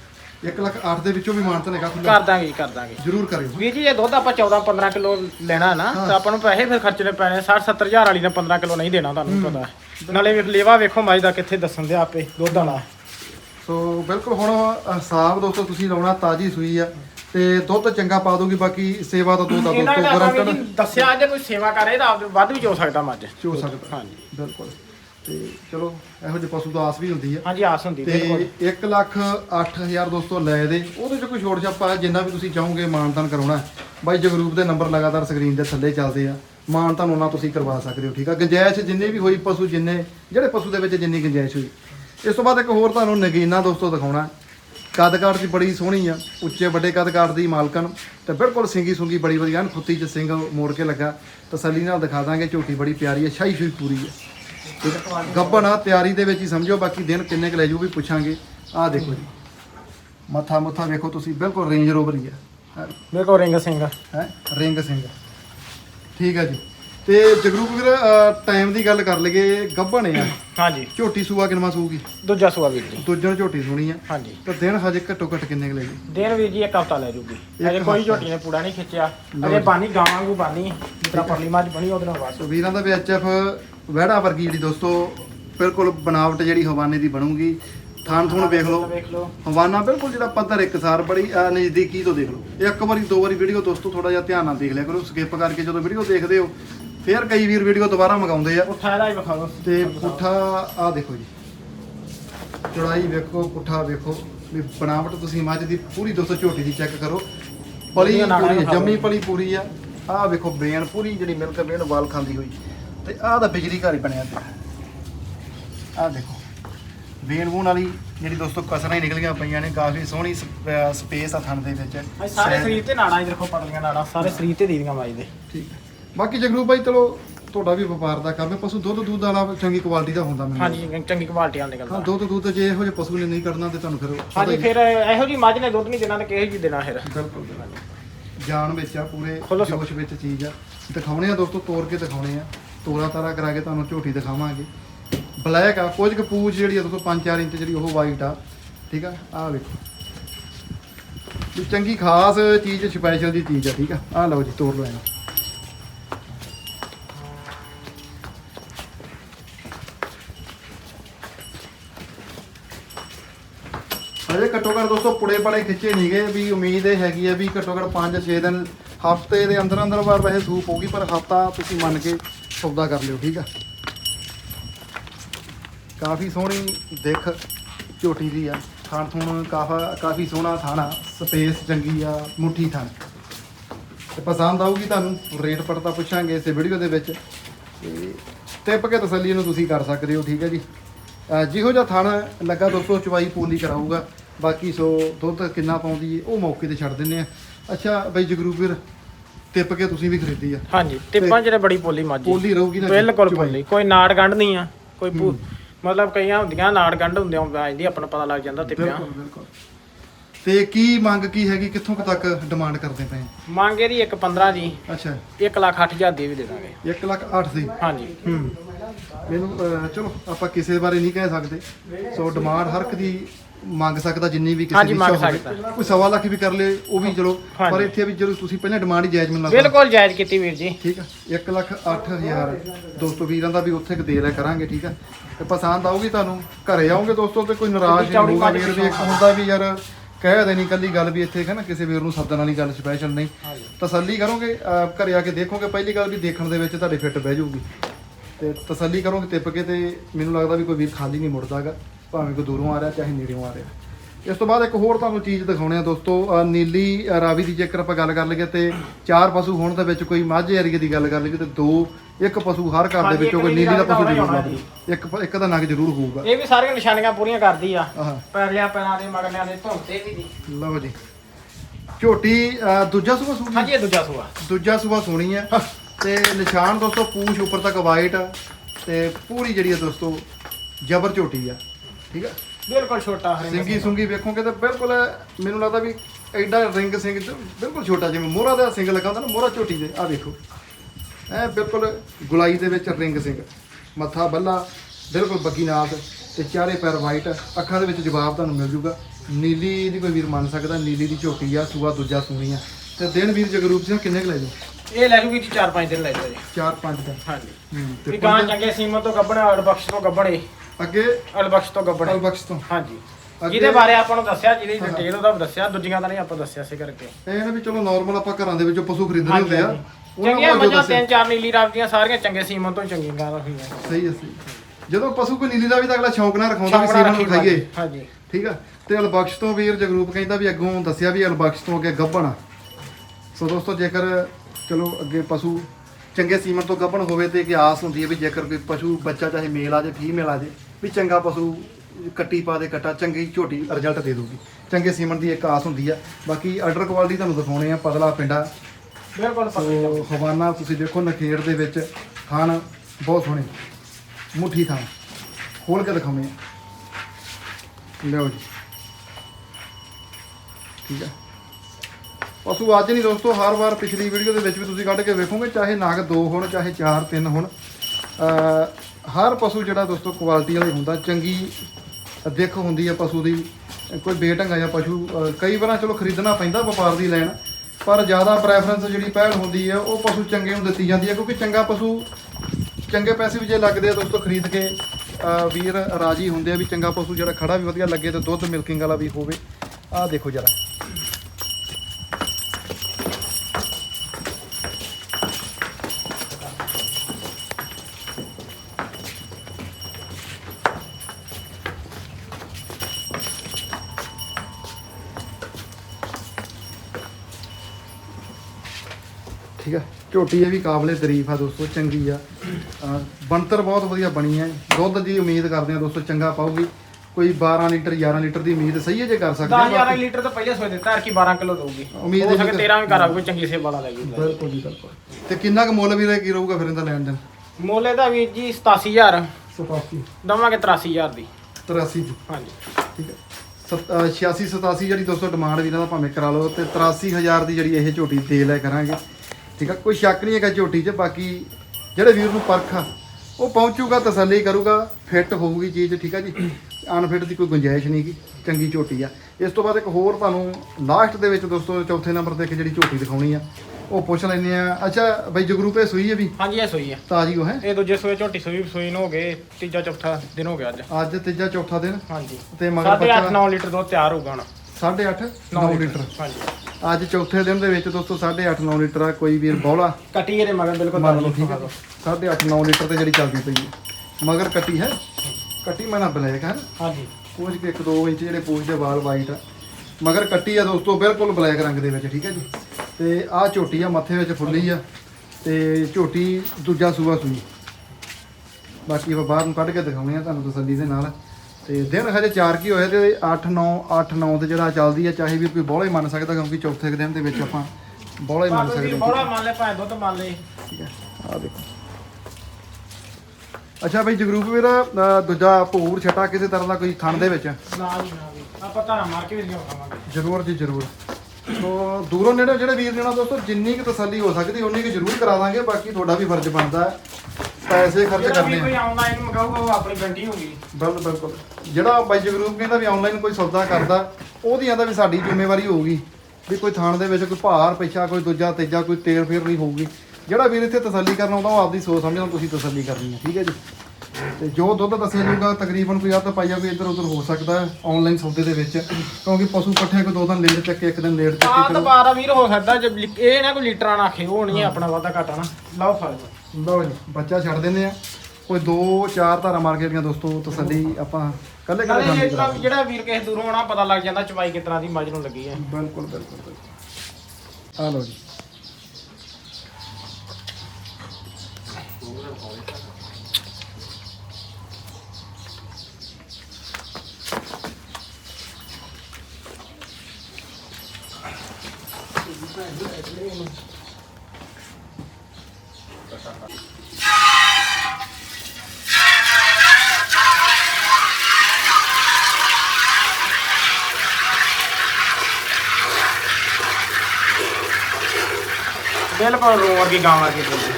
1 ਲੱਖ 8 ਦੇ ਵਿੱਚੋਂ ਵੀ ਮਾਨਤਾ ਨੇਗਾ ਖੁੱਲਾ ਕਰ ਦਾਂਗੇ ਜੀ, ਕਰ ਦਾਂਗੇ। ਜ਼ਰੂਰ ਕਰਿਓ। ਵੀਰ ਜੀ ਜੇ ਦੁੱਧ ਆਪਾਂ 14 15 ਕਿਲੋ ਲੈਣਾ ਨਾ ਤਾਂ ਆਪਾਂ ਨੂੰ ਪੈਸੇ ਫਿਰ ਖਰਚਣੇ ਪੈਣੇ 60 70000 ਵਾਲੀ ਨੇ 15 ਕਿਲੋ ਨਹੀਂ ਦੇਣਾ ਤੁਹਾਨੂੰ ਪਤਾ। ਹੈ। ਨਾਲੇ ਵੀ ਲੇਵਾ ਵੇਖੋ ਮਾਈ ਦਾ ਕਿੱਥੇ ਦੱਸਣ ਦੇ ਆਪੇ ਦੁੱਧ ਵਾਲਾ। ਸੋ ਬਿਲਕੁਲ ਹੁਣ ਹਿਸਾਬ ਦੋਸਤੋ ਤੁਸੀਂ ਲਾਉਣਾ ਤਾਜੀ ਸੂਈ ਆ। ਤੇ ਦੁੱਧ ਚੰਗਾ ਪਾ ਦੋਗੀ ਬਾਕੀ ਸੇਵਾ ਤਾਂ ਦੋ ਦਾ ਇਹਨਾਂ ਦੋਸਤੋ ਦਾ ਆਪਾਂ ਵੀ ਗਰੰਟਡ ਜੀ ਦੱਸਿਆ ਜੇ ਕੋਈ ਸੇਵਾ ਕਰੇ ਤਾਂ ਆਪ ਵੱਧ ਵੀ ਜੋ ਸਕਦਾ ਮੱਝ। ਹੋ ਸਕਦਾ ਹਾਂਜੀ ਬਿਲਕੁਲ। ਤੇ ਚਲੋ ਇਹੋ ਜਿਹੇ ਪਸ਼ੂ ਦਾ ਆਸ ਵੀ ਹੁੰਦੀ ਆ। ਹਾਂਜੀ ਆਸ ਹੁੰਦੀ ਬਿਲਕੁਲ। ਤੇ 1 ਲੱਖ 8000 ਦੋਸਤੋ ਲੈ ਦੇ। ਉਹਦੇ ਚ ਕੋਈ ਛੋੜ ਛਾਪਾ ਜਿੰਨਾ ਵੀ ਤੁਸੀਂ ਚਾਹੋਗੇ ਮਾਨਤਾਨ ਕਰਾਉਣਾ। ਹੈ। ਬਾਈ ਜਗਰੂਪ ਦੇ ਨੰਬਰ ਲਗਾਤਾਰ ਸਕਰੀਨ ਦੇ ਥੱਲੇ ਚੱਲਦੇ ਆ। ਮਾਨਤਾਨ ਉਹਨਾਂ ਤੁਸੀਂ ਕਰਵਾ ਸਕਦੇ ਹੋ ਠੀਕ ਆ? ਗੁੰਜਾਇਸ਼ ਜਿੰਨੇ ਵੀ ਹੋਈ ਪਸ਼ੂ ਜਿੰਨੇ ਜਿਹੜੇ ਪਸ਼ੂ ਦੇ ਵਿੱਚ ਜਿੰਨੀ ਗੁੰਜਾਇਸ਼ ਹੋਈ। ਇਸ ਤੋਂ ਬਾਅਦ ਇੱਕ ਹੋਰ ਤੁਹਾਨੂੰ ਨਗੀਨਾ ਦੋਸਤੋ ਦਿਖਾਉਣਾ। ਹੈ। ਕੱਦ ਕਾਠ ਦੀ ਬੜੀ ਸੋਹਣੀ ਆ ਉੱਚੇ ਵੱਡੇ ਕੱਦ ਕਾਠ ਦੀ ਮਾਲਕਨ ਤੇ ਬਿਲਕੁਲ ਸਿੰਗੀ ਸੁੰਗੀ ਬੜੀ ਵਧੀਆ ਐਨ ਖੁੱਤੀ ਚ ਸਿੰਘ ਮੋੜ ਕੇ ਲੱਗਾ। ਤਸੱਲੀ ਨਾਲ ਦਿਖਾ ਦਾਂਗੇ ਝੋਟੀ ਬੜੀ ਪਿਆਰੀ ਹੈ ਸ਼ਾਹੀ ਸ਼ੂਈ ਪੂਰੀ ਹੈ ਹੈ ਗੱਬਣ ਆ ਤਿਆਰੀ ਦੇ ਵਿੱਚ ਹੀ ਸਮਝੋ ਬਾਕੀ ਦਿਨ ਕਿੰਨੇ ਕੁ ਲੈ ਜੂ ਵੀ ਪੁੱਛਾਂਗੇ। ਆਹ ਦੇਖੋ ਜੀ। ਮੱਥਾ ਮੁੱਥਾ ਵੇਖੋ ਤੁਸੀਂ ਬਿਲਕੁਲ ਰੇਂਜ ਰੋਵਰ ਹੀ ਆ। ਮੇਰੇ ਕੋਲ ਰਿੰਗ ਸਿੰਘ ਹੈ? ਰਿੰਗ ਸਿੰਘ। ਠੀਕ ਹੈ ਜੀ। ਤੇ ਜਗਰੂਪ ਵੀਰ ਟਾਈਮ ਦੀ ਗੱਲ ਕਰ ਲਈਏ ਗੱਬਣ ਆ। ਹਾਂਜੀ। ਝੋਟੀ ਸੂਆ ਕਿੰਨਾ ਸੂਗੀ? ਦੂਜਾ ਸੂਆ ਵੀਰ ਜੀ। ਦੂਜਣ ਝੋਟੀ ਸੋਣੀ ਆ। ਹਾਂਜੀ। ਤਾਂ ਦਿਨ ਹਜੇ ਘੱਟੋ ਘੱਟ ਕਿੰਨੇ ਕੁ ਲੈ ਜੀ ਦਿਨ ਵੀਰ ਜੀ ਇੱਕ ਹਫਤਾ ਲੈ ਜੂਗੀ। ਅਜੇ ਕੋਈ। ਝੋਟੀ ਨੇ ਪੂੜਾ ਨਹੀਂ ਖਿੱਚਿਆ। ਅਜੇ। ਬਾਨੀ ਗਾਵਾਂ ਨੂੰ ਬਾਨੀ ਜਿੱਦਾਂ ਪਰਲੀ ਮੱਝ ਬਣੀ ਉਹਦੇ ਨਾਲ ਬਸ ਵੀਰਾਂ ਦਾ ਵੀ ਐਚਐਫ ਵਹਿੜਾ ਵਰਗੀ ਜਿਹੜੀ ਦੋਸਤੋ ਬਿਲਕੁਲ ਬਣਾਵਟ ਜਿਹੜੀ ਹਵਾਨੇ ਦੀ ਬਣੂਗੀ। ਥਾਣ ਥੂਣ ਵੇਖ ਲਓ। ਹਵਾਨਾ ਬਿਲਕੁਲ ਜਿਹੜਾ ਪੱਧਰ ਇੱਕਸਾਰ ਬੜੀ ਨਜ਼ਦੀਕੀ ਤੋਂ ਦੇਖ ਲਓ। ਇੱਕ ਵਾਰੀ ਦੋ ਵਾਰੀ ਵੀਡੀਓ ਦੋਸਤੋ ਥੋੜਾ ਜਿਹਾ ਧਿਆਨ ਨਾਲ ਦੇਖ ਲਿਆ ਕਰੋ। ਸਕਿਪ ਕਰਕੇ ਜਦੋਂ ਵੀਡੀਓ ਦੇਖਦੇ ਹੋ ਫਿਰ ਕਈ ਵੀਰ ਵੀਡੀਓ ਦੁਬਾਰਾ ਮੰਗਾਉਂਦੇ ਆ। ਉੱਠਾ ਇਹਦਾ ਹੀ ਵਿਖਾ ਲਓ ਤੇ ਪੁੱਠਾ ਆ ਦੇਖੋ ਜੀ। ਚੌੜਾਈ ਵੇਖੋ ਪੁੱਠਾ ਵੇਖੋ। ਵੀ ਬਣਾਵਟ ਤੁਸੀਂ ਮੱਝ ਦੀ ਪੂਰੀ ਦੋਸਤੋ ਝੋਟੀ ਦੀ ਚੈੱਕ ਕਰੋ। ਪਲੀ ਪੂਰੀ ਆ। ਜੰਮੀ ਪਲੀ ਪੂਰੀ ਆ। ਆਹ ਵੇਖੋ ਬੇਨ ਪੂਰੀ ਜਿਹੜੀ ਮਿਲਕ ਬੇਨ ਵਾਲ ਖਾਂਦੀ ਹੋਈ। ਤੇ ਆਹ ਦਾ ਬਿਜਲੀ ਘਰ ਹੀ ਬਣਿਆ ਪਿਆ। ਆਹ ਦੇਖੋ। ਬੇਨ ਬੂਨ ਵਾਲੀ ਜਿਹੜੀ ਦੋਸਤੋ ਕਸਰਾਂ ਹੀ ਨਿਕਲੀਆਂ ਪਈਆਂ ਨੇ। ਕਾਫੀ ਸੋਹਣੀ ਸਪੇਸ ਆ ਥਣ ਦੇ ਵਿੱਚ। ਸਾਰੇ ਸਰੀਰ ਤੇ ਨਾੜਾਂ ਹੀ ਦੇਖੋ ਪਤਲੀਆਂ ਨਾੜਾਂ। ਸਾਰੇ ਸਰੀਰ ਤੇ ਦੀਦੀਆਂ ਮਾਈ ਦੇ। ਠੀਕ। ਬਾਕੀ ਜਗਰੂ ਭਾਈ ਚਲੋ ਤੁਹਾਡਾ ਵੀ ਵਪਾਰ ਦਾ ਕੰਮ ਹੈ ਪਸ਼ੂ ਦੁੱਧ ਦੁੱਧ ਵਾਲਾ ਚੰਗੀ ਕੁਆਲਿਟੀ ਦਾ ਹੁੰਦਾ ਮੈਨੂੰ ਹਾਂਜੀ ਚੰਗੀ ਕੁਆਲਿਟੀ ਹਾਂ ਨਿਕਲਦਾ ਦੁੱਧ ਦੁੱਧ ਜੇ ਇਹੋ ਜਿਹੇ ਪਸ਼ੂ ਨੇ ਨਹੀਂ ਕਰਨਾ ਤੇ ਤੁਹਾਨੂੰ ਫਿਰ ਹਾਂਜੀ ਫਿਰ ਇਹੋ ਜੀ ਮੱਝ ਨੇ ਦੁੱਧ ਨਹੀਂ ਦੇਣਾ ਤੇ ਕਿਹੋ ਜੀ ਦੇਣਾ ਫਿਰ? ਬਿਲਕੁਲ। ਜਾਨ ਵਿੱਚ ਆ ਪੂਰੇ ਖੁੱਲ੍ਹ ਸਭ। ਜੋਸ਼ ਵਿੱਚ ਚੀਜ਼ ਆ। ਦਿਖਾਉਣੇ ਆ ਦੋਸਤੋ ਤੋੜ ਕੇ ਦਿਖਾਉਣੇ ਆ। ਤੋਰਾ ਤਾਰਾ ਕਰਾ ਕੇ ਤੁਹਾਨੂੰ ਝੋਟੀ ਦਿਖਾਵਾਂਗੇ। ਬਲੈਕ ਆ ਕੁਝ ਕੁ ਪੂਛ ਜਿਹੜੀ ਆ ਦੋਸਤੋ 5-4 ਇੰਚ ਜਿਹੜੀ ਉਹ ਵਾਈਟ ਆ। ਠੀਕ ਆ? ਆਹ ਵੇਖੋ। ਵੀ ਚੰਗੀ ਖਾਸ ਚੀਜ਼ ਸਪੈਸ਼ਲ ਦੀ ਚੀਜ਼ ਆ ਠੀਕ ਆ? ਆਹ ਲਓ ਜੀ ਤੋੜ ਲਓ ਇਹਨੂੰ ਘੱਟੋ ਘੱਟ ਦੋਸਤੋ ਪੁੜੇ ਪੜੇ ਖਿੱਚੇ ਨਹੀਂ ਗਏ ਵੀ ਉਮੀਦ ਇਹ ਹੈਗੀ ਆ ਵੀ ਘੱਟੋ ਘੱਟ 5-6 ਦਿਨ ਹਫ਼ਤੇ ਦੇ ਅੰਦਰ ਅੰਦਰ ਵਾਰ ਵੈਸੇ ਸੂਪ ਹੋਊਗੀ, ਪਰ ਹਫਤਾ ਤੁਸੀਂ ਮੰਨ ਕੇ ਸੌਦਾ ਕਰ ਲਿਓ, ਠੀਕ ਆ? ਕਾਫੀ ਸੋਹਣੀ ਦਿੱਖ ਝੋਟੀ ਦੀ ਆ। ਥਾਣ ਥੂਣ ਕਾਫਾ, ਕਾਫੀ ਸੋਹਣਾ ਥਾਣਾ, ਸਪੇਸ ਚੰਗੀ ਆ, ਮੁੱਠੀ ਥਾਣ ਤੇ ਪਸੰਦ ਆਊਗੀ ਤੁਹਾਨੂੰ, ਰੇਟ ਪੜਤਾ ਪੁੱਛਾਂਗੇ ਇਸੇ ਵੀਡੀਓ ਦੇ ਵਿੱਚ। ਤੇ ਟਿੱਪ ਕੇ ਤਸੱਲੀ ਨੂੰ ਤੁਸੀਂ ਕਰ ਸਕਦੇ ਹੋ, ਠੀਕ ਹੈ ਜੀ। ਜਿਹੋ ਜਿਹਾ ਥਣ ਲੱਗਾ ਦੋਸਤੋ ਚਵਾਈ ਪੂਰੀ ਕਰਾਊਗਾ। ਬਾਕੀ ਸੋ ਦੁੱਧ ਕਿੰਨਾ ਪਾਉਂਦੀ ਹੈ ਉਹ ਮੌਕੇ ਤੇ ਛੱਡ ਦਿੰਨੇ ਆ। ਅੱਛਾ ਬਈ ਜਗਰੂਪ ਵੀਰ ਟਿੱਪ ਕੇ ਤੁਸੀਂ ਵੀ ਖਰੀਦੀ ਆ। ਹਾਂਜੀ ਟਿੱਪਾਂ ਜਿਹੜੇ ਬੜੀ ਪੋਲੀ ਮੱਝ। ਜੀ। ਪੋਲੀ ਰਹੂਗੀ ਨਾ ਬਿਲਕੁਲ। ਪੋਲੀ ਕੋਈ ਨਾੜ ਗੰਢ ਨਹੀਂ ਆ ਕੋਈ ਮਤਲਬ ਕਈਆਂ ਹੁੰਦੀਆਂ ਨਾੜ ਗੰਢ ਹੁੰਦੀਆਂ ਜਾਂਦੀ ਆਪਣਾ ਪਤਾ ਲੱਗ ਜਾਂਦਾ ਟਿੱਪਿਆਂ। ਬਿਲਕੁਲ ਬਿਲਕੁਲ। ਤੇ ਕੀ ਮੰਗ ਕੀ ਹੈਗੀ ਕਿੱਥੋਂ ਕੁ ਤੱਕ ਡਿਮਾਂਡ ਕਰਦੇ ਪਏ? ਮੰਗ ਇਹਦੀ ਇੱਕ 15 ਦੀ ਅੱਛਾ। 1 ਲੱਖ 8000 ਦੀ ਵੀ ਦੇ ਦਾਂਗੇ। 1 ਲੱਖ 8 ਦੀ ਹਾਂਜੀ ਹੂੰ। ਮੈਨੂੰ ਚਲੋ ਆਪਾਂ ਕਿਸੇ ਬਾਰੇ ਨਹੀਂ ਕਹਿ ਸਕਦੇ। ਸੋ ਡਿਮਾਂਡ ਹਰ ਇੱਕ ਦੀ ਮੰਗ ਸਕਦਾ ਜਿੰਨੀ ਵੀ ਕਿਸੇ ਹਾਂਜੀ, ਦੀ ਮੰਗ ਇੱਛਾ ਹੋਵੇ। ਕੋਈ ਸਵਾ ਲੱਖ ਵੀ ਕਰ ਲੇ ਉਹ ਵੀ ਚਲੋ ਹਾਂਜੀ। ਪਰ ਇੱਥੇ ਵੀ ਜਦੋਂ ਤੁਸੀਂ ਪਹਿਲਾਂ ਡਿਮਾਂਡ ਹੀ ਜਾਇਜ਼ ਲੱਗਦਾ ਬਿਲਕੁਲ ਜਾਇਜ਼ ਕੀਤੀ ਵੀਰ ਜੀ। ਠੀਕ ਆ 1 ਲੱਖ 8000 ਦੋਸਤੋ ਵੀਰਾਂ ਦਾ ਵੀ ਉੱਥੇ ਕੁ ਦੇ ਲਿਆ ਕਰਾਂਗੇ ਠੀਕ ਆ? ਤੇ ਪਸੰਦ ਆਊਗੀ ਤੁਹਾਨੂੰ ਘਰੇ ਆਉਂਗੇ ਦੋਸਤੋ ਤੇ ਕੋਈ ਨਾਰਾਜ਼ ਨਹੀਂ ਚੌੜੀ ਹੋਊਗਾ ਵੀਰ ਵੀ ਇੱਕ ਹੁੰਦਾ ਵੀ ਯਾਰ ਕਹਿ ਦੇਣੀ ਕੱਲੀ ਗੱਲ ਵੀ ਇੱਥੇ ਹੈ ਨਾ ਕਿਸੇ ਵੀਰ ਨੂੰ ਸੱਦਣ ਵਾਲੀ ਗੱਲ ਸਪੈਸ਼ਲ ਨਹੀਂ। ਤਸੱਲੀ ਕਰੋਗੇ ਅਹ ਘਰੇ ਆ ਕੇ ਦੇਖੋਗੇ ਪਹਿਲੀ ਗੱਲ ਵੀ ਦੇਖਣ ਦੇ ਵਿੱਚ ਤੁਹਾਡੇ ਫਿੱਟ ਬਹਿ ਜਾਊਗੀ। ਤੇ ਤਸੱਲੀ ਕਰੋਗੇ ਟਿੱਪ ਕੇ ਤੇ ਮੈਨੂੰ ਲੱਗਦਾ ਵੀ ਕੋਈ ਵੀਰ ਖਾਲੀ ਨਹੀਂ ਮੁੜਦਾਗਾ। ਭਾਵੇਂ ਕੋਈ ਦੂਰੋਂ ਆ ਰਿਹਾ ਚਾਹੇ ਨੇੜਿਓਂ ਆ ਰਿਹਾ। ਇਸ ਤੋਂ ਬਾਅਦ ਇੱਕ ਹੋਰ ਤੁਹਾਨੂੰ ਚੀਜ਼ ਦਿਖਾਉਣੇ ਆ ਦੋਸਤੋ ਨੀਲੀ ਰਾਵੀ ਦੀ ਜੇਕਰ ਆਪਾਂ ਗੱਲ ਕਰ ਲਈਏ ਤੇ ਚਾਰ ਪਸ਼ੂ ਹੋਣ ਦੇ ਵਿੱਚ ਕੋਈ ਮਾਝੇ ਏਰੀਏ ਦੀ ਗੱਲ ਕਰ ਲਈਏ ਤੇ ਦੋ ਇੱਕ ਪਸ਼ੂ ਹਰ ਘਰ ਦੇ ਵਿੱਚੋਂ ਕੋਈ ਨੀਲੀ ਦਾ ਪਸ਼ੂ ਜ਼ਰੂਰ ਲੱਭੂ। ਇੱਕ ਇੱਕ ਦਾ ਨਗ ਜ਼ਰੂਰ ਹੋਊਗਾ। ਇਹ ਵੀ ਸਾਰੀਆਂ ਨਿਸ਼ਾਨੀਆਂ ਪੂਰੀਆਂ ਕਰਦੀ ਆ। ਪੈਰਿਆਂ ਪੈਰਾਂ ਦੇ ਮਗਲਿਆਂ ਦੇ ਧੌਂਤੇ ਵੀ ਦੀ ਲਓ ਜੀ। ਝੋਟੀ ਦੂਜਾ ਸੂਆ ਸੂਈ ਹਾਂਜੀ ਇਹ ਦੂਜਾ ਸੂਆ। ਦੂਜਾ ਸੂਆ ਸੋਹਣੀ ਹੈ ਤੇ ਨਿਸ਼ਾਨ ਦੋਸਤੋ ਪੂਛ ਉੱਪਰ ਤੱਕ ਵਾਈਟ ਤੇ ਪੂਰੀ ਜਿਹੜੀ ਹੈ ਦੋਸਤੋ ਜਬਰ ਝੋਟੀ ਆ। ਠੀਕ ਆ ਬਿਲਕੁਲ ਛੋਟਾ ਹਰਿੰਗ ਸਿੰਗੀ ਸੁੰਗੀ ਵੇਖੋਗੇ ਤਾਂ ਬਿਲਕੁਲ ਮੈਨੂੰ ਲੱਗਦਾ ਵੀ ਐਡਾ ਰਿੰਗ ਸਿੰਘ ਚ ਬਿਲਕੁਲ ਛੋਟਾ ਜਿਵੇਂ ਮੋਹਰਾ ਦਾ ਸਿੰਘ ਲੱਗਾ ਹੁੰਦਾ ਨਾ ਮੋਹਰਾ ਝੋਟੀ ਦੇ ਆ ਵੇਖੋ। ਐ ਬਿਲਕੁਲ ਗੁਲਾਈ ਦੇ ਵਿੱਚ ਰਿੰਗ ਸਿੰਘ। ਮੱਥਾ ਬੱਲਾ ਬਿਲਕੁਲ ਬੱਗੀ ਨਾਥ ਤੇ ਚਾਰੇ ਪੈਰ ਵਾਈਟ ਅੱਖਾਂ ਦੇ ਵਿੱਚ ਜਵਾਬ ਤੁਹਾਨੂੰ ਮਿਲ ਜੂਗਾ। ਨੀਲੀ ਦੀ ਕੋਈ ਵੀਰ ਮੰਨ ਸਕਦਾ ਨੀਲੀ ਦੀ ਝੋਟੀ ਆ ਸੂਆ ਦੂਜਾ ਸੂਣੀ ਆ। ਤੇ ਦਿਨ ਵੀਰ ਜਗਰੂਪ ਸਿੰਘ ਕਿੰਨੇ ਕੁ ਲੈ ਜਾਓ? ਇਹ ਲੈ ਜੂਗੀ ਜੀ 4-5 ਦਿਨ ਲੈ ਜਾਓ ਜੀ। 4-5 ਦਿਨ। ਹਾਂਜੀ। ਹੂੰ ਵੀ ਤੇ ਗਾਂ ਚੰਗੇ ਸੀਮਤ ਤੋਂ ਗੱਬਣ ਅਲਬਖਸ਼ ਤੋਂ ਗੱਬਣੇ ਅੱਗੇ ਅਲਬਖਸ਼ ਤੋਂ ਗੱਬਣੇ। ਬਖਸ਼ ਤੋਂ। ਹਾਂਜੀ। ਅੱਗੇ- ਜਿਹਦੇ ਬਾਰੇ ਆਪਾਂ ਨੂੰ ਦੱਸਿਆ ਜਿਹਦੀ ਡਿਟੇਲ ਉਹਦਾ ਦੱਸਿਆ ਦੂਜੀਆਂ ਦਾ ਨਹੀਂ ਆਪਾਂ ਦੱਸਿਆ ਸੀ ਕਰਕੇ। ਇਹ ਨਾ ਵੀ ਚਲੋ ਨਾਰਮਲ ਆਪਾਂ ਘਰਾਂ ਦੇ ਵਿੱਚੋਂ ਪਸ਼ੂ ਖਰੀਦਣੇ ਹੁੰਦੇ ਆ। ਉਹਨਾਂ ਚੰਗੀਆਂ ਮੱਝਾਂ ਦੱਸਿਆ। ਤਿੰਨ ਚਾਰ ਨੀਲੀ ਰਾਵ ਦੀਆਂ ਸਾਰੀਆਂ ਚੰਗੇ ਸੀਮਤ ਤੋਂ ਚੰਗੀਆਂ ਗਾਂ ਹੋਈਆਂ। ਸਹੀ ਹੈ ਸਹੀ ਜਦੋਂ ਪਸ਼ੂ ਕੋਈ ਨੀਲੀ ਦਾ ਵੀ ਤਾਂ ਅਗਲਾ ਸ਼ੌਂਕ ਨਾਲ ਰਖਾਉਂਦਾ ਵੀ ਸੀਮਨ ਖਾਈਏ। ਹਾਂਜੀ। ਠੀਕ ਆ? ਤੇ ਅਲਬਖਸ਼ ਤੋਂ ਵੀਰ ਜਗਰੂਪ ਕਹਿੰਦਾ ਵੀ ਅੱਗੋਂ ਦੱਸਿਆ ਵੀ ਅਲਬਖਸ਼ ਤੋਂ ਅੱਗੇ ਗੱਭਣ ਸੋ ਦੋਸਤੋ ਜੇਕਰ ਚਲੋ ਅੱਗੇ ਪਸ਼ੂ ਚੰਗੇ ਸੀਮਨ ਤੋਂ ਗੱਭਣ ਹੋਵੇ ਤੇ ਇੱਕ ਆਸ ਹੁੰਦੀ ਹੈ ਵੀ ਜੇਕਰ ਕੋਈ ਪਸ਼ੂ ਬੱਚਾ ਚਾਹੇ ਮੇਲ ਆ ਜੇ ਫੀਮੇਲ ਆ ਜੇ ਵੀ ਚੰਗਾ ਪਸ਼ੂ ਕੱਟੀ ਪਾ ਦੇ ਕੱਟਾ ਚੰਗੀ ਝੋਟੀ ਰਿਜ਼ਲਟ ਦੇ ਦੂਗੀ ਚੰਗੇ ਸੀਮਨ ਦੀ ਇੱਕ ਆਸ ਹੁੰਦੀ ਆ। ਬਾਕੀ ਆਰਡਰ ਕੁਆਲਿਟੀ ਤੁਹਾਨੂੰ ਦਿਖਾਉਣੇ ਆ ਪਤਲਾ ਪਿੰਡਾ। ਬਿਲਕੁਲ ਸੋ ਹਵਾਨਾ ਤੁਸੀਂ ਦੇਖੋ ਨਖੇੜ ਦੇ ਵਿੱਚ ਥਣ ਬਹੁਤ ਸੋਹਣੇ ਮੁੱਠੀ ਥਣ ਖੋਲ ਕੇ ਦਿਖਾਉਂਦੇ ਆ। ਲਿਓ ਜੀ। ਠੀਕ ਹੈ ਪਸ਼ੂ ਅੱਜ ਨਹੀਂ ਦੋਸਤੋ ਹਰ ਵਾਰ ਪਿਛਲੀ ਵੀਡੀਓ ਦੇ ਵਿੱਚ ਵੀ ਤੁਸੀਂ ਕੱਢ ਕੇ ਵੇਖੋਗੇ ਚਾਹੇ ਨਾਗ ਦੋ ਹੋਣ ਚਾਹੇ ਚਾਰ ਤਿੰਨ ਹੋਣ। ਅਹ ਹਰ ਪਸ਼ੂ ਜਿਹੜਾ ਦੋਸਤੋ ਕੁਆਲਿਟੀ ਵਾਲੇ ਹੁੰਦਾ, ਚੰਗੀ ਦਿੱਖ ਹੁੰਦੀ ਹੈ ਪਸ਼ੂ ਦੀ, ਕੋਈ ਬੇਢੰਗਾ ਜਾਂ ਪਸ਼ੂ ਕਈ ਵਾਰਾਂ ਚਲੋ ਖਰੀਦਣਾ ਪੈਂਦਾ ਵਪਾਰ ਦੀ ਲੈਣ, ਪਰ ਜ਼ਿਆਦਾ ਪ੍ਰੈਫਰੈਂਸ ਜਿਹੜੀ ਪਹਿਲ ਹੁੰਦੀ ਹੈ ਉਹ ਪਸ਼ੂ ਚੰਗੇ ਨੂੰ ਦਿੱਤੀ ਜਾਂਦੀ ਹੈ ਕਿਉਂਕਿ ਚੰਗਾ ਪਸ਼ੂ ਚੰਗੇ ਪੈਸੇ ਵੀ ਜੇ ਲੱਗਦੇ ਆ ਦੋਸਤੋ ਖਰੀਦ ਕੇ ਵੀਰ ਰਾਜੀ ਹੁੰਦੇ ਆ ਵੀ ਚੰਗਾ ਪਸ਼ੂ ਜਿਹੜਾ ਖੜਾ ਵੀ ਵਧੀਆ ਲੱਗੇ ਤੇ ਦੁੱਧ ਮਿਲਕਿੰਗ ਵਾਲਾ ਵੀ ਹੋਵੇ। ਆਹ ਦੇਖੋ ਜਰਾ ਠੀਕ ਆ ਝੋਟੀ ਇਹ ਵੀ ਕਾਬਲੇ ਤਾਰੀਫ ਆ ਦੋਸਤੋ ਚੰਗੀ ਆ। ਬਣਤਰ ਬਹੁਤ ਵਧੀਆ ਬਣੀ ਹੈ ਦੁੱਧ ਦੀ ਉਮੀਦ ਕਰਦੇ ਆ ਦੋਸਤੋ ਚੰਗਾ ਪਾਊਗੀ। ਕੋਈ 12 ਲੀਟਰ 11 ਲੀਟਰ ਦੀ ਉਮੀਦ ਸਹੀ ਹੈ ਜੇ ਕਰ ਸਕਦੇ 10 11 ਬਾਕੀ- ਲੀਟਰ ਤਾਂ ਪਹਿਲੇ ਸੋਚ ਦਿੱਤਾ ਕਿ 12 ਕਿਲੋ ਦਊਗੀ। ਉਮੀਦ ਹੋ ਕਿ- 13 ਵੀ ਕਰਾ ਕੋਈ ਚੰਗੀ ਸੇਬ ਵਾਲਾ ਲੈ ਬਿਲਕੁਲ ਜੀ ਬਿਲਕੁਲ। ਤੇ ਕਿੰਨਾ ਕੁ ਮੁੱਲ ਵੀ ਰਹੇ ਕੀ ਰਹੂਗਾ ਫਿਰ ਇਹਦਾ ਲੈਣ ਦੇਣ? ਮੋਲੇ ਦਾ ਵੀਰ ਜੀ 87000 87 ਦਵਾਂਗੇ 83000 ਦੀ। 83 ਜੀ ਹਾਂਜੀ। ਠੀਕ ਹੈ 86 87 ਜਿਹੜੀ ਦੋਸਤੋ ਡਿਮਾਂਡ ਵੀ ਇਹਨਾਂ ਦਾ ਭਾਵੇਂ ਕਰਾ ਲਓ ਤੇ 83000 ਦੀ ਜਿਹੜੀ ਇਹ ਝੋਟੀ ਦੇ ਲੈ ਕਰਾਂਗੇ। ਠੀਕ ਆ ਕੋਈ ਸ਼ੱਕ ਨਹੀਂ ਹੈਗਾ ਝੋਟੀ 'ਚ ਬਾਕੀ ਜਿਹੜੇ ਵੀਰ ਨੂੰ ਪਰਖ ਆ ਉਹ ਪਹੁੰਚੂਗਾ ਤਸੱਲੀ ਕਰੂਗਾ ਫਿੱਟ ਹੋਊਗੀ ਚੀਜ਼ ਠੀਕ ਆ ਜੀ। ਅਨਫਿੱਟ ਦੀ ਕੋਈ ਗੁੰਜਾਇਸ਼ ਨਹੀਂ ਗੀ ਚੰਗੀ ਝੋਟੀ ਆ। ਇਸ ਤੋਂ ਬਾਅਦ ਇੱਕ ਹੋਰ ਤੁਹਾਨੂੰ ਲਾਸਟ ਦੇ ਵਿੱਚ ਦੋਸਤੋ ਚੌਥੇ ਨੰਬਰ ਤੇ ਇੱਕ ਜਿਹੜੀ ਝੋਟੀ ਦਿਖਾਉਣੀ ਆ ਉਹ ਪੁੱਛ ਲੈਂਦੇ ਆ। ਅੱਛਾ ਬਈ ਜਗਰੂਪ ਇਹ ਸੂਈ ਹੈ ਵੀ? ਹਾਂਜੀ ਇਹ ਸੋਈ ਆ। ਤਾਜੀ ਉਹ ਹੈ? ਇਹ ਦੂਜੇ ਸੋਏ ਝੋਟੀ ਸੋਈ ਸੋਈ ਨੂੰ ਹੋ ਗਏ ਤੀਜਾ ਚੌਥਾ ਦਿਨ ਹੋ ਗਿਆ ਅੱਜ। ਅੱਜ ਤੀਜਾ ਚੌਥਾ ਦਿਨ? ਹਾਂਜੀ। ਤੇ ਮਗਰ 8.5 ਬੱਚਾ 9 ਲੀਟਰ ਦੁੱਧ ਤਿਆਰ ਹੋਊਗਾ ਹੁਣ। 8.5 9 ਲੀਟਰ। ਹਾਂਜੀ। ਅੱਜ ਚੌਥੇ ਦਿਨ ਦੇ ਵਿੱਚ ਦੋਸਤੋ 8.5 9 ਲੀਟਰ ਆ ਕੋਈ ਵੀਰ ਬੌਲਾ। ਕੱਟੀ ਇਹਦੇ ਮਗਰ ਬਿਲਕੁਲ ਮੰਨ ਲਓ ਠੀਕ ਹੈ 8.5 9 ਲੀਟਰ ਤੇ ਜਿਹੜੀ ਚੱਲਦੀ ਪਈ ਹੈ। ਮਗਰ ਕੱਟੀ ਹੈ। ਕੱਟੀ ਮੈਂ ਨਾ ਬਲੈਕ ਹੈ ਹਾਂਜੀ। ਪੂੰਝ ਕੇ 1-2 ਇੰਚ ਜਿਹੜੇ ਪੂੰਝ ਦੇ ਵਾਲ ਵਾਈਟ ਆ। ਮਗਰ ਕੱਟੀ ਆ ਦੋਸਤੋ ਬਿਲਕੁਲ ਬਲੈਕ ਰੰਗ ਦੇ ਵਿੱਚ ਠੀਕ ਹੈ ਜੀ। ਤੇ ਆਹ ਝੋਟੀ ਆ ਮੱਥੇ ਵਿੱਚ ਫੁੱਲੀ ਆ। ਤੇ ਝੋਟੀ ਦੂਜਾ ਸੂਆ ਸੂਈ। ਬਾਕੀ ਆਪਾਂ ਬਾਹਰ ਨੂੰ ਕੱਢ ਕੇ ਦਿਖਾਉਂਦੇ ਆ ਤੁਹਾਨੂੰ ਤਸੱਲੀ ਦੇ ਨਾਲ। ਤੇ ਦਿਨ ਹਜੇ 4 ਕੀ ਹੋਏ ਤੇ 8 9 8 9 ਤੇ ਜਿਹੜਾ ਚੱਲਦੀ ਆ ਚਾਹੇ ਵੀ ਕੋਈ ਬੋਲਾ ਹੀ ਮੰਨ ਸਕਦਾ ਕਿਉਂਕਿ ਚੌਥੇ ਦਿਨ ਦੇ ਵਿੱਚ ਆਪਾਂ ਬੋਲਾ ਹੀ ਮੰਨ ਸਕਦੇ ਹਾਂ। ਬੋੜਾ ਮੰਨ ਲੈ ਭਾਵੇਂ ਦੁੱਧ ਮੰਨ ਲੈ। ਠੀਕ ਹੈ ਆ ਦੇਖੋ। ਅੱਛਾ ਬਈ ਜਗਰੂਪ ਵੀਰ ਦੂਜਾ ਭੂਰ ਛਟਾ ਕਿਸੇ ਤਰ੍ਹਾਂ ਦਾ ਕੋਈ ਥਣ ਦੇ ਵਿੱਚ? ਨਾ ਜੀ ਨਾ ਵੀ ਆਪਾਂ ਧਾਰਾ ਮਾਰ ਕੇ ਵੀ ਨਹੀਂ ਖਾਵਾਂਗੇ ਜ਼ਰੂਰ ਜੀ ਜ਼ਰੂਰ। ਸੋ ਦੂਰੋਂ ਨੇੜੇ ਜਿਹੜੇ ਵੀਰ ਜਣਾ ਦੋਸਤੋ ਜਿੰਨੀ ਕੁ ਤਸੱਲੀ ਹੋ ਸਕਦੀ ਉਨੀ ਕੁ ਜ਼ਰੂਰ ਕਰਾ ਦਾਂਗੇ ਬਾਕੀ ਤੁਹਾਡਾ ਵੀ ਫਰਜ਼ ਬਣਦਾ ਹੈ। ਪੈਸੇ ਖਰਚ ਜਿਹੜਾ ਵੀ ਕਰਨੇ ਕੋਈ ਆ। ਆਨਲਾਈਨ ਮੰਗਾਊਗਾ ਉਹ ਆਪਣੀ ਗਰੰਟੀ ਹੋਊਗੀ। ਬਿਲਕੁਲ ਬਿਲਕੁਲ। ਜਿਹੜਾ ਬਾਈ ਜਗਰੂਪ ਕਹਿੰਦਾ ਵੀ ਆਨਲਾਈਨ ਕੋਈ ਸੌਦਾ ਕਰਦਾ ਉਹਦੀ ਆਂਦਾ ਵੀ ਸਾਡੀ ਜ਼ਿੰਮੇਵਾਰੀ ਹੋਊਗੀ। ਵੀ ਕੋਈ ਥਾਣ ਦੇ ਵਿੱਚ ਕੋਈ ਭਾਰ ਪਿੱਛਾ ਕੋਈ ਦੂਜਾ ਤੀਜਾ ਕੋਈ ਤੇਲ ਫੇਰ ਨਹੀਂ ਹੋਊਗੀ। ਜਿਹੜਾ ਵੀਰ ਇੱਥੇ ਤਸੱਲੀ ਕਰਨ ਆਉਂਦਾ ਉਹ ਆਪਦੀ ਸੋਚ ਸਮਝ ਨਾਲ ਤੁਸੀਂ ਤਸੱਲੀ ਕਰਨੀ ਹੈ ਠੀਕ ਹੈ ਜੀ? ਤੇ ਜੋ ਦੁੱਧ ਦੱਸਿਆ ਜਾਊਗਾ ਤਕਰੀਬਨ ਕੋਈ ਅੱਧ ਪਾਈਆ ਕੋਈ ਇੱਧਰ ਉੱਧਰ ਹੋ ਸਕਦਾ ਆਨਲਾਈਨ ਸੌਦੇ ਦੇ ਵਿੱਚ। ਕਿਉਂਕਿ ਪਸ਼ੂ ਪੱਠੇ ਕੋਈ ਦੋ ਦਿਨ ਲੇਟ ਚੱਕੇ ਇੱਕ ਦਿਨ ਲੇਟ ਆਹ ਚੱਕੇ ਤਾਂ ਚਲੋ 12 ਵੀਰ ਹੋ ਸਕਦਾ ਜੇ ਲਿ- ਇਹ ਨਾ ਕੋਈ ਲੀਟਰਾਂ ਨਾ ਆਖੇ ਉਹ ਨਹੀਂ ਆਪਣਾ ਵਾਧਾ ਘਾਟਾ ਨਾ। ਲਓ ਫਲ ਲਓ ਜੀ। ਬੱਚਾ ਛੱਡ ਦਿੰਦੇ ਆ। ਕੋਈ ਦੋ ਚਾਰ ਧਾਰਾ ਮਾਰ ਕੇ ਜਿਹੜੀਆਂ ਦੋਸਤੋ ਤਸੱਲੀ ਆਪਾਂ ਕੱਲੇ ਕੱਲੇ ਨਾਲੇ ਜਿਹੜਾ ਵੀਰ ਕਿਸੇ ਦੂਰੋਂ ਆਉਣਾ ਪਤਾ ਲੱਗ ਜਾਂਦਾ ਚਵਾਈ ਕਿਸ ਤਰ੍ਹਾਂ ਦੀ ਮੱਝ ਨੂੰ ਲੱਗੀ ਹੈ ਬਿਲਕੁਲ ਬਿਲਕੁਲ ਬਿਲਕੁਲ। ਆ ਲਓ ਜੀ। ਬਿਲਕੁਲ ਰੋ ਵਰਗੀ ਗਾਂ ਵਰਗੀ ਬੋਲਦੀ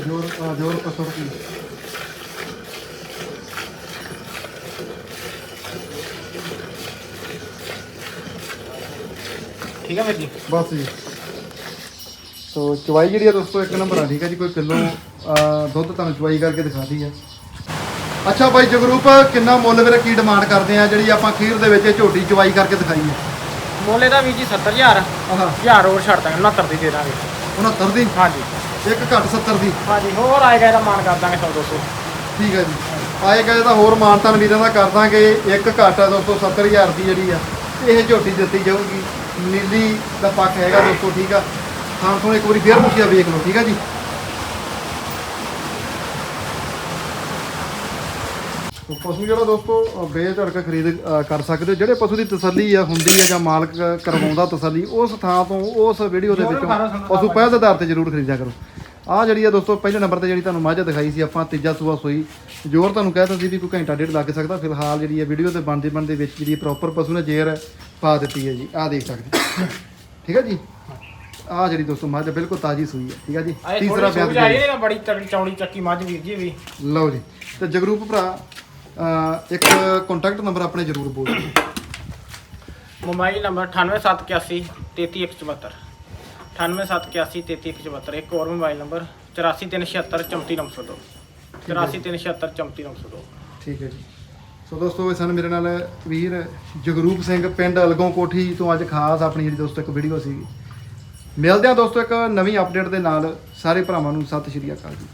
ਜੋਰ ਆ ਜੋਰ ਪਸੜ ਕੀ ਠੀਕ ਹੈ ਵੀਰ ਜੀ? ਬਸ ਜੀ। ਸੋ ਚਵਾਈ ਜਿਹੜੀ ਆ ਦੋਸਤੋ ਇੱਕ ਨੰਬਰ ਆ ਠੀਕ ਹੈ ਜੀ ਕੋਈ ਕਿਲੋ ਦੁੱਧ ਤੁਹਾਨੂੰ ਚਵਾਈ ਕਰਕੇ ਦਿਖਾਦੀ ਆ ਅੱਛਾ ਬਾਈ ਜਗਰੂਪ ਕਿੰਨਾ ਮੁੱਲ ਵੀਰੇ ਕੀ ਡਿਮਾਂਡ ਕਰਦੇ ਆ? ਜਿਹੜੀ ਆਪਾਂ ਖੀਰ ਦੇ ਵਿੱਚ ਝੋਟੀ ਚਵਾਈ ਕਰਕੇ ਦਿਖਾਈ ਹੈ ਮੋਲੇ ਦਾ ਵੀਰ ਜੀ 70000 ਆਹਾ। 1000 ਹੋਰ ਛੱਡ ਦਾਂਗੇ 69 ਦੀ ਦੇ ਦਾਂਗੇ। 69 ਦੀ? ਹਾਂਜੀ। ਇੱਕ ਘੱਟ 70 ਦੀ। ਹਾਂਜੀ ਹੋਰ ਆਏਗਾ ਇਹਦਾ ਮਾਨ ਕਰ ਦਾਂਗੇ 100 200 ਠੀਕ ਹੈ ਜੀ। ਆਏਗਾ ਇਹਦਾ ਹੋਰ ਮਾਨਤਾਨ ਵੀਰਾਂ ਦਾ ਕਰ ਦਾਂਗੇ ਇੱਕ ਘੱਟ ਆ ਦੋਸਤੋ 70000 ਦੀ ਜਿਹੜੀ ਆ। ਇਹ ਝੋਟੀ ਦਿੱਤੀ ਜਾਊਗੀ। ਨੀਲੀ ਦਾ ਪੱਕ ਹੈਗਾ ਦੋਸਤੋ ਠੀਕ ਆ। ਥਾਂ ਤੋਂ ਇੱਕ ਵਾਰੀ ਫੇਰ ਮੁਖੀਆ ਵੇਖ ਲਓ ਠੀਕ ਆ ਜੀ। ਪਸ਼ੂ ਜਿਹੜਾ ਦੋਸਤੋ ਅ, ਬੇਝੜਕ ਖਰੀਦ ਕਰ ਸਕਦੇ ਹੋ। ਜਿਹੜੇ ਪਸ਼ੂ ਦੀ ਤਸੱਲੀ ਆ ਹੁੰਦੀ ਆ ਜਾਂ ਮਾਲਕ ਕਰਵਾਉਂਦਾ ਤਸੱਲੀ ਉਸ ਥਾਂ ਤੋਂ ਉਸ ਵੀਡੀਓ ਦੇ ਵਿੱਚੋਂ ਪਸ਼ੂ ਪਹਿਲ ਦੇ ਆਧਾਰ ਤੇ ਜ਼ਰੂਰ ਖਰੀਦਿਆ ਕਰੋ। ਆ ਜਿਹੜੀ ਆ ਦੋਸਤੋ ਪਹਿਲੇ ਨੰਬਰ ਤੇ ਜਿਹੜੀ ਤੁਹਾਨੂੰ ਮੱਝ ਦਿਖਾਈ ਸੀ ਆਪਾਂ ਤੀਜਾ ਸੂਆ ਸੋਈ। ਜੋਰ ਤੁਹਾਨੂੰ ਕਹਿਤਾ ਸੀ ਵੀ ਕੋਈ ਘੰਟਾ ਡੇਢ ਲੱਗ ਸਕਦਾ। ਫਿਲਹਾਲ ਜਿਹੜੀ ਹੈ ਵੀਡੀਓ ਤੇ ਬਣਦੇ ਬਣਦੇ ਵਿੱਚ ਜਿਹੜੀ ਪ੍ਰੋਪਰ ਪਸ਼ੂ ਨੇ ਜੇਰ ਪਾ ਦਿੱਤੀ ਹੈ ਜੀ। ਆ ਦੇਖ ਸਕਦੇ ਠੀਕ ਹੈ ਜੀ? ਆ ਜਿਹੜੀ ਦੋਸਤੋ ਮੱਝ ਬਿਲਕੁਲ ਤਾਜੀ ਸੂਈ ਹੈ। ਠੀਕ ਹੈ ਜੀ? ਤੀਸਰਾ ਬਿਆਨ ਨਾ ਬੜੀ ਤਗੜੀ ਚੌੜੀ ਚੱਕੀ ਮੱਝ ਵੀਰ ਜੀ ਵੀ। ਲਓ ਜੀ। ਤੇ ਜਗਰੂਪ ਭਰਾ ਇੱਕ ਕੰਟੈਕਟ ਨੰਬਰ ਆਪਣੇ ਜ਼ਰੂਰ ਬੋਲ ਦਿਓ। ਮੋਬਾਈਲ ਨੰਬਰ 98781 33174 98781 33174 ਇੱਕ ਹੋਰ ਮੋਬਾਈਲ ਨੰਬਰ 84376 34902 84376 34902 ਠੀਕ ਹੈ ਜੀ। ਸੋ ਦੋਸਤੋ ਇਹ ਸਨ ਮੇਰੇ ਨਾਲ ਵੀਰ ਜਗਰੂਪ ਸਿੰਘ ਪਿੰਡ ਅਲਗੋਂ ਕੋਠੀ ਤੋਂ ਅੱਜ ਖਾਸ ਆਪਣੀ ਜਿਹੜੀ ਦੋਸਤੋ ਇੱਕ ਵੀਡੀਓ ਸੀਗੀ। ਮਿਲਦੇ ਹਾਂ ਦੋਸਤੋ ਇੱਕ ਨਵੀਂ ਅਪਡੇਟ ਦੇ ਨਾਲ। ਸਾਰੇ ਭਰਾਵਾਂ ਨੂੰ ਸਤਿ ਸ਼੍ਰੀ ਅਕਾਲ ਜੀ।